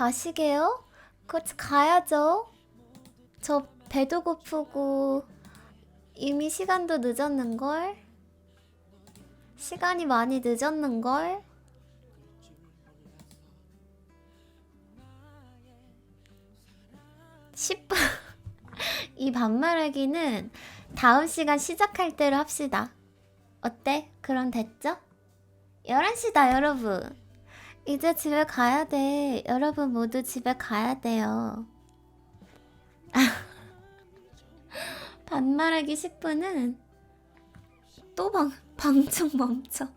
가시게요? 그치 가야죠. 저 배도 고프고 이미 시간도 늦었는걸? 시간이 많이 늦었는걸? 십 분이 반말하기는 다음 시간 시작할 때로 합시다. 어때? 그럼 됐죠? 11시다, 여러분. 이제 집에 가야 돼. 여러분 모두 집에 가야 돼요. 반말하기 10분은 또 방, 방청 멈춰.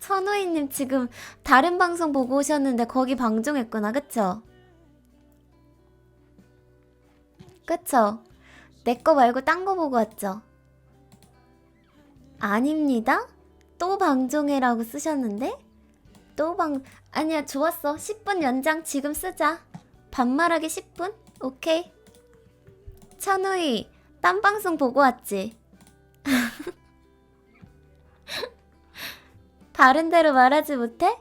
천호이님 지금 다른 방송 보고 오셨는데 거기 방종했구나, 그쵸? 그쵸? 내 거 말고 딴 거 보고 왔죠? 아닙니다. 또 방종해라고 쓰셨는데? 또 방... 아니야, 좋았어. 10분 연장 지금 쓰자. 반말하기 10분? 오케이. 찬우이, 딴 방송 보고 왔지? 바른 대로 말하지 못해?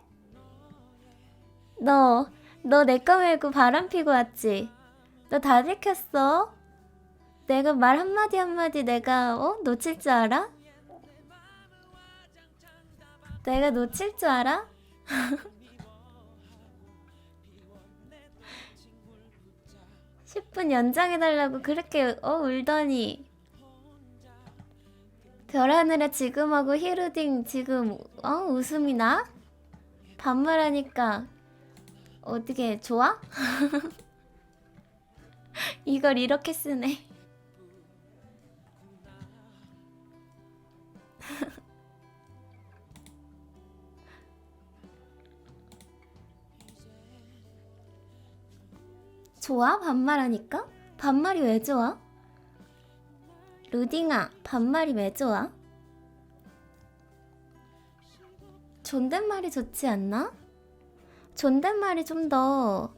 너, 너 내거 말고 바람 피고 왔지? 너 다 들켰어? 내가 말 한마디 한마디 내가 어? 놓칠 줄 알아? 내가 놓칠 줄 알아? (10분) 연장해달라고 그렇게 어 울더니 별 하늘에 지금 하고 히루딩 지금 어 웃음이 나? 반말하니까 어떻게 좋아? 이걸 이렇게 쓰네. 좋아? 반말하니까? 반말이 왜 좋아? 루딩아, 반말이 왜 좋아? 존댓말이 좋지 않나? 존댓말이 좀 더,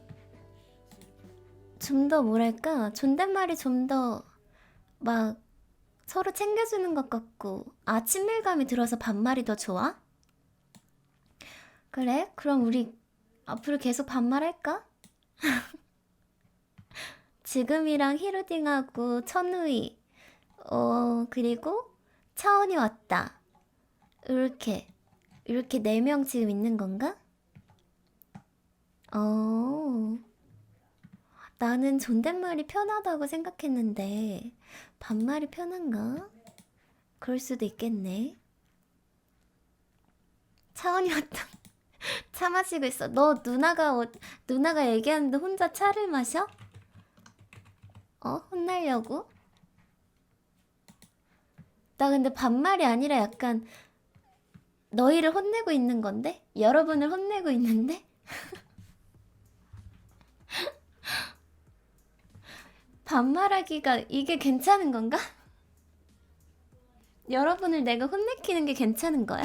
좀 더 뭐랄까, 존댓말이 좀 더, 막, 서로 챙겨주는 것 같고, 아, 친밀감이 들어서 반말이 더 좋아? 그래? 그럼 우리 앞으로 계속 반말할까? 지금이랑 히루딩하고 천우이 어 그리고 차원이 왔다 이렇게 이렇게 네 명 지금 있는 건가? 어 나는 존댓말이 편하다고 생각했는데 반말이 편한가? 그럴 수도 있겠네 차원이 왔다 차 마시고 있어 너 누나가 어- 누나가 얘기하는데 혼자 차를 마셔? 어? 혼나려고? 나 근데 반말이 아니라 약간 너희를 혼내고 있는 건데? 여러분을 혼내고 있는데? 반말하기가 이게 괜찮은 건가? 여러분을 내가 혼내키는 게 괜찮은 거야?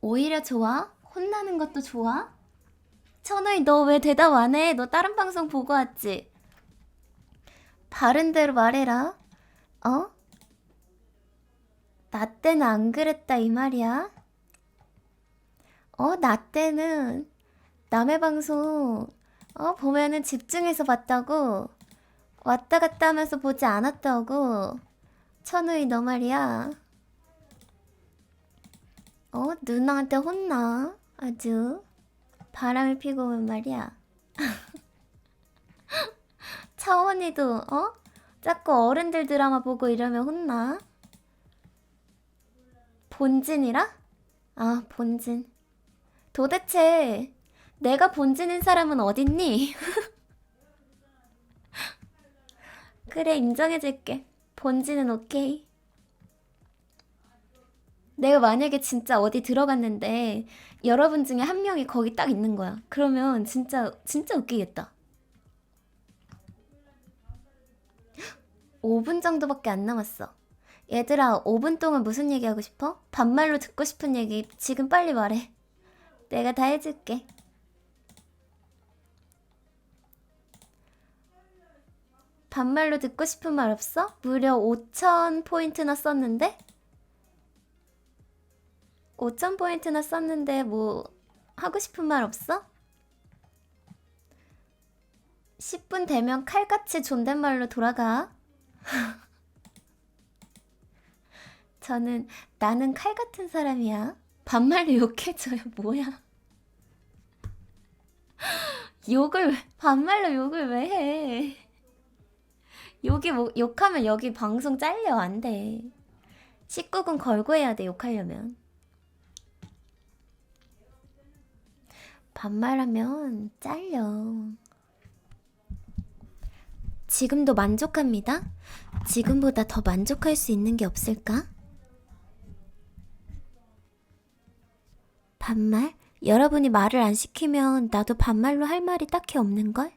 오히려 좋아? 혼나는 것도 좋아? 천우이 너 왜 대답 안 해? 너 다른 방송 보고 왔지? 바른 대로 말해라. 어? 나 때는 안 그랬다 이 말이야? 어, 나 때는 남의 방송 어 보면은 집중해서 봤다고 왔다 갔다 하면서 보지 않았다고 천우이 너 말이야. 어, 누나한테 혼나. 아주. 바람을 피고 오면 말이야. 차원이도, 어? 자꾸 어른들 드라마 보고 이러면 혼나. 본진이라? 아, 본진. 도대체 내가 본진인 사람은 어딨니? 그래, 인정해줄게. 본진은 오케이. 내가 만약에 진짜 어디 들어갔는데 여러분 중에 한 명이 거기 딱 있는 거야. 그러면 진짜 진짜 웃기겠다. 5분 정도밖에 안 남았어. 얘들아, 5분 동안 무슨 얘기 하고 싶어? 반말로 듣고 싶은 얘기 지금 빨리 말해. 내가 다 해줄게. 반말로 듣고 싶은 말 없어? 무려 5천 포인트나 썼는데? 5천 포인트나 썼는데 뭐 하고 싶은 말 없어? 10분 되면 칼같이 존댓말로 돌아가. 저는 나는 칼 같은 사람이야. 반말로 욕해줘요. 뭐야? 욕을 왜- 반말로 욕을 왜 해? 욕이 뭐 욕하면 여기 방송 잘려 안 돼. 19금 걸고 해야 돼 욕하려면. 반말하면 잘려. 지금도 만족합니다. 지금보다 더 만족할 수 있는 게 없을까? 반말? 여러분이 말을 안 시키면 나도 반말로 할 말이 딱히 없는걸?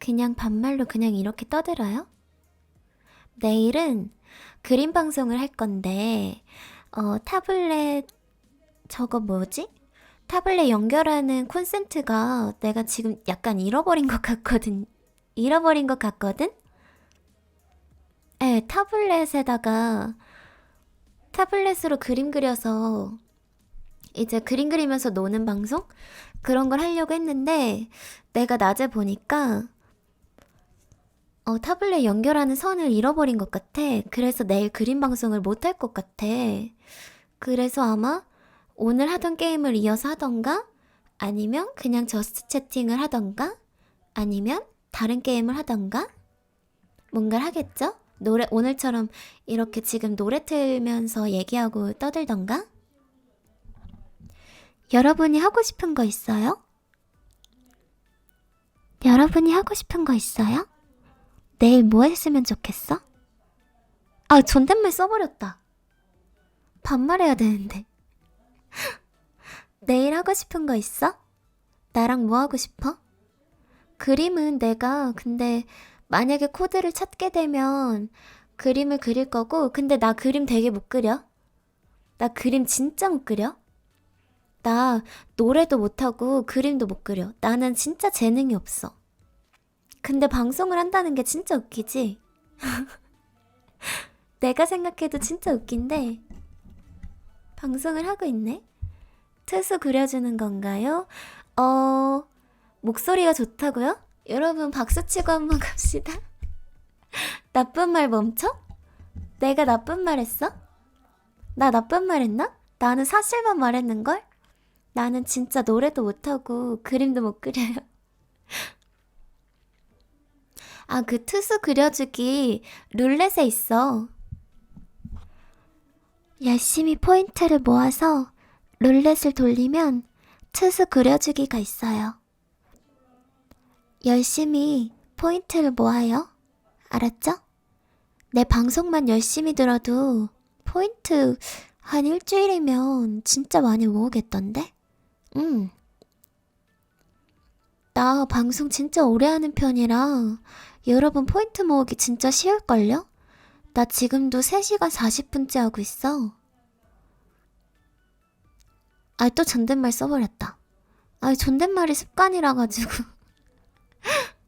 그냥 반말로 그냥 이렇게 떠들어요? 내일은 그림 방송을 할 건데, 어, 타블렛, 저거 뭐지? 타블렛 연결하는 콘센트가 내가 지금 약간 잃어버린 것 같거든. 잃어버린 것 같거든? 예, 타블렛에다가 타블렛으로 그림 그려서 이제 그림 그리면서 노는 방송? 그런 걸 하려고 했는데 내가 낮에 보니까 어, 타블렛 연결하는 선을 잃어버린 것 같아. 그래서 내일 그림 방송을 못 할 것 같아. 그래서 아마 오늘 하던 게임을 이어서 하던가 아니면 그냥 저스트 채팅을 하던가 아니면 다른 게임을 하던가 뭔가를 하겠죠? 노래 오늘처럼 이렇게 지금 노래 틀면서 얘기하고 떠들던가 여러분이 하고 싶은 거 있어요? 여러분이 하고 싶은 거 있어요? 내일 뭐 했으면 좋겠어? 아, 존댓말 써버렸다. 반말해야 되는데. 내일 하고 싶은 거 있어? 나랑 뭐 하고 싶어? 그림은 내가 근데 만약에 코드를 찾게 되면 그림을 그릴 거고 근데 나 그림 되게 못 그려. 나 그림 진짜 못 그려. 나 노래도 못하고 그림도 못 그려. 나는 진짜 재능이 없어. 근데 방송을 한다는 게 진짜 웃기지? 내가 생각해도 진짜 웃긴데 방송을 하고 있네? 트수 그려주는 건가요? 어... 목소리가 좋다고요? 여러분 박수 치고 한번 갑시다. 나쁜 말 멈춰? 내가 나쁜 말 했어? 나 나쁜 말 했나? 나는 사실만 말했는걸? 나는 진짜 노래도 못하고 그림도 못 그려요. 아, 그 투수 그려주기 룰렛에 있어. 열심히 포인트를 모아서 룰렛을 돌리면 투수 그려주기가 있어요. 열심히 포인트를 모아요. 알았죠? 내 방송만 열심히 들어도 포인트 한 일주일이면 진짜 많이 모으겠던데? 응. 나 방송 진짜 오래 하는 편이라 여러분 포인트 모으기 진짜 쉬울걸요? 나 지금도 3시간 40분째 하고 있어. 아, 또 존댓말 써버렸다. 아, 존댓말이 습관이라 가지고.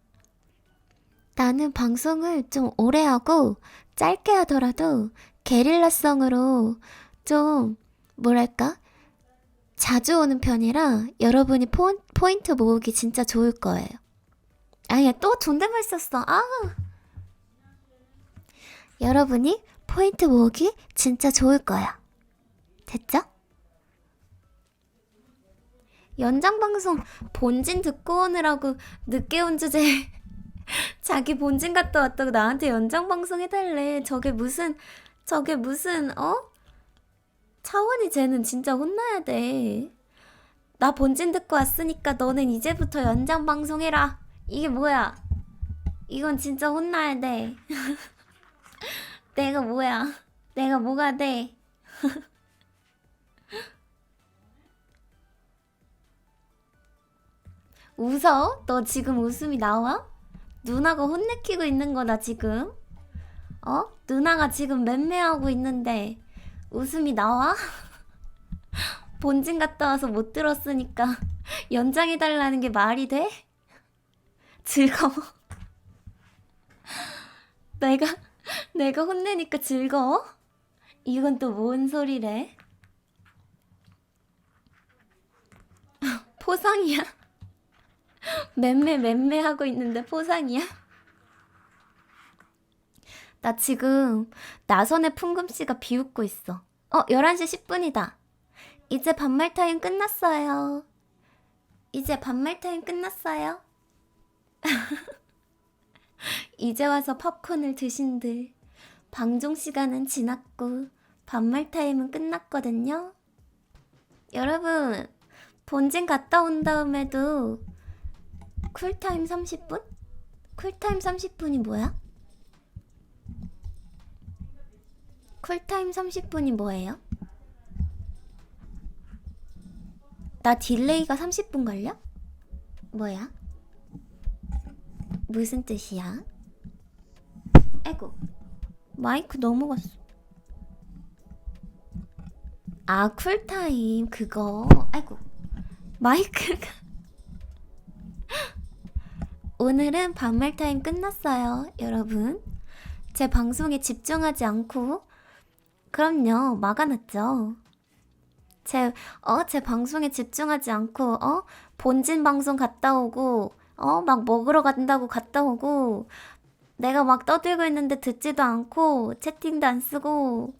나는 방송을 좀 오래 하고 짧게 하더라도 게릴라성으로 좀 뭐랄까 자주 오는 편이라 여러분이 포, 포인트 모으기 진짜 좋을 거예요. 아야 또 존댓말 썼어. 아 여러분이 포인트 모으기 진짜 좋을 거야. 됐죠? 연장 방송 본진 듣고 오느라고 늦게 온 주제 자기 본진 갔다 왔다고 나한테 연장 방송 해달래. 저게 무슨 저게 무슨 어? 차원이 쟤는 진짜 혼나야 돼. 나 본진 듣고 왔으니까 너는 이제부터 연장 방송해라. 이게 뭐야? 이건 진짜 혼나야 돼. 내가 뭐야? 내가 뭐가 돼? 웃어? 너 지금 웃음이 나와? 누나가 혼내키고 있는 거다 지금. 어? 누나가 지금 맴매하고 있는데 웃음이 나와? 본진 갔다 와서 못 들었으니까 연장해달라는 게 말이 돼? 즐거워. 내가 내가 혼내니까 즐거워? 이건 또 뭔 소리래? 포상이야? 맴매 맴매 하고 있는데 포상이야? 나 지금 나선의 풍금씨가 비웃고 있어. 어, 11시 10분이다. 이제 반말 타임 끝났어요. 이제 반말 타임 끝났어요. 이제 와서 팝콘을 드신들. 방종 시간은 지났고 반말 타임은 끝났거든요. 여러분, 본진 갔다 온 다음에도 쿨타임 30분? 쿨타임 30분이 뭐야? 쿨타임 30분이 뭐예요? 나 딜레이가 30분 걸려? 뭐야? 무슨 뜻이야? 에고 마이크 넘어갔어. 아 쿨타임 그거. 아이고 마이크가. 오늘은 반말 타임 끝났어요 여러분. 제 방송에 집중하지 않고. 그럼요 막아놨죠. 제, 어, 제 방송에 집중하지 않고, 어, 본진 방송 갔다 오고, 어, 막 먹으러 간다고 갔다 오고, 내가 막 떠들고 있는데 듣지도 않고, 채팅도 안 쓰고,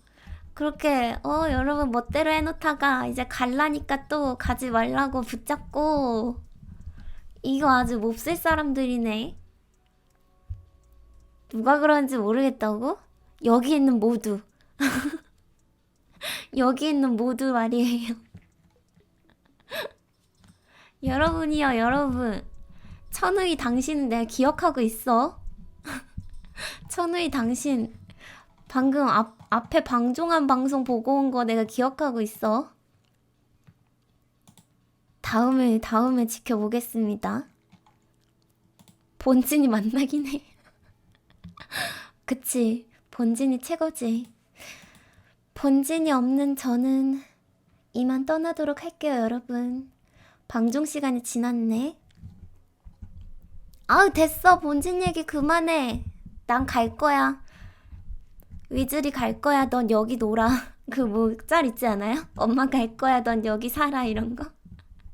그렇게, 어, 여러분 멋대로 해놓다가 이제 갈라니까 또 가지 말라고 붙잡고, 이거 아주 몹쓸 사람들이네. 누가 그러는지 모르겠다고? 여기 있는 모두. 여기 있는 모두 말이에요. 여러분이요, 여러분. 천우이 당신은 내가 기억하고 있어. 천우이 당신 방금 앞, 앞에 방종한 방송 보고 온 거 내가 기억하고 있어. 다음에, 다음에 지켜보겠습니다. 본진이 만나긴 해. 그치. 본진이 최고지. 본진이 없는 저는 이만 떠나도록 할게요, 여러분. 방종 시간이 지났네. 아우, 됐어. 본진 얘기 그만해. 난 갈 거야. 위즐이 갈 거야. 넌 여기 놀아. 그 뭐짤 있지 않아요? 엄마 갈 거야. 넌 여기 살아. 이런 거.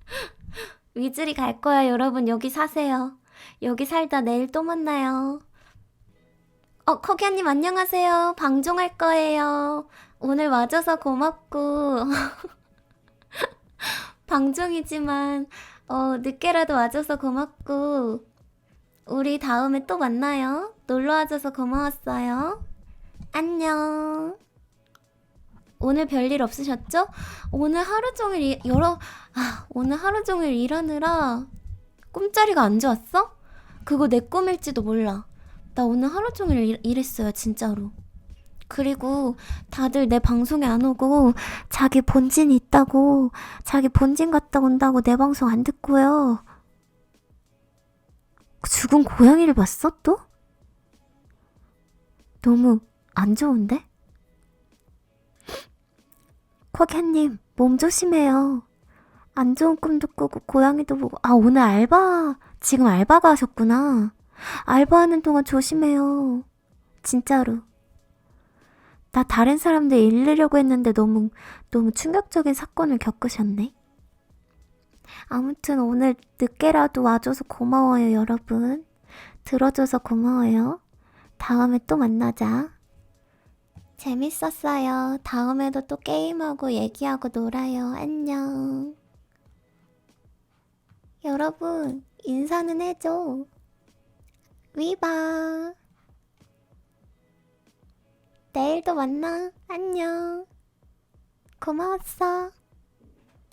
위즐이 갈 거야. 여러분 여기 사세요. 여기 살다 내일 또 만나요. 어, 커기아님 안녕하세요. 방종할 거예요. 오늘 와줘서 고맙고 방종이지만 어, 늦게라도 와줘서 고맙고 우리 다음에 또 만나요. 놀러 와줘서 고마웠어요. 안녕. 오늘 별일 없으셨죠? 오늘 하루 종일 일- 여러 아, 오늘 하루 종일 일하느라 꿈자리가 안 좋았어? 그거 내 꿈일지도 몰라. 나 오늘 하루 종일 일, 일했어요, 진짜로. 그리고 다들 내 방송에 안 오고 자기 본진 있다고 자기 본진 갔다 온다고 내 방송 안 듣고요. 죽은 고양이를 봤어 또? 너무 안 좋은데? 쿼캔님 몸 조심해요. 안 좋은 꿈도 꾸고 고양이도 보고 아 오늘 알바 지금 알바가 하셨구나. 알바하는 동안 조심해요. 진짜로. 나 다른 사람들 잃으려고 했는데 너무, 너무 충격적인 사건을 겪으셨네. 아무튼 오늘 늦게라도 와줘서 고마워요, 여러분. 들어줘서 고마워요. 다음에 또 만나자. 재밌었어요. 다음에도 또 게임하고 얘기하고 놀아요. 안녕. 여러분, 인사는 해줘. 위바. 내일도 만나. 안녕. 고마웠어.